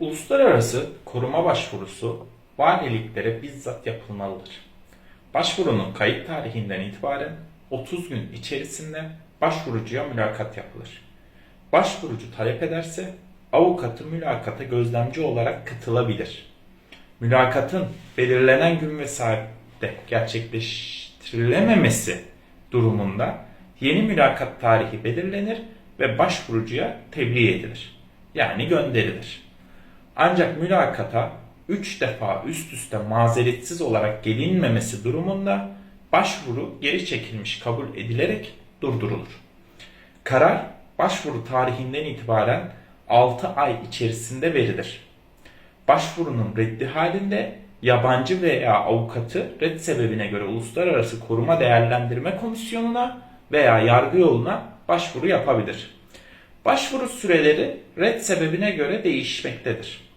Uluslararası koruma başvurusu valiliklere bizzat yapılmalıdır. Başvurunun kayıt tarihinden itibaren 30 gün içerisinde başvurucuya mülakat yapılır. Başvurucu talep ederse avukatı mülakata gözlemci olarak katılabilir. Mülakatın belirlenen gün ve saatte gerçekleştirilememesi durumunda yeni mülakat tarihi belirlenir ve başvurucuya tebliğ edilir. Yani gönderilir. Ancak mülakata 3 defa üst üste mazeretsiz olarak gelinmemesi durumunda başvuru geri çekilmiş kabul edilerek durdurulur. Karar başvuru tarihinden itibaren 6 ay içerisinde verilir. Başvurunun reddi halinde yabancı veya avukatı red sebebine göre Uluslararası Koruma Değerlendirme Komisyonu'na veya yargı yoluna başvuru yapabilir. Başvuru süreleri red sebebine göre değişmektedir.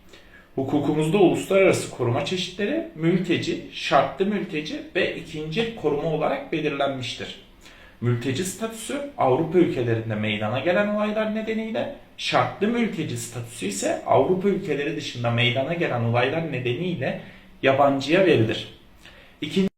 Hukukumuzda uluslararası koruma çeşitleri mülteci, şartlı mülteci ve ikinci koruma olarak belirlenmiştir. Mülteci statüsü Avrupa ülkelerinde meydana gelen olaylar nedeniyle, şartlı mülteci statüsü ise Avrupa ülkeleri dışında meydana gelen olaylar nedeniyle yabancıya verilir. İkinci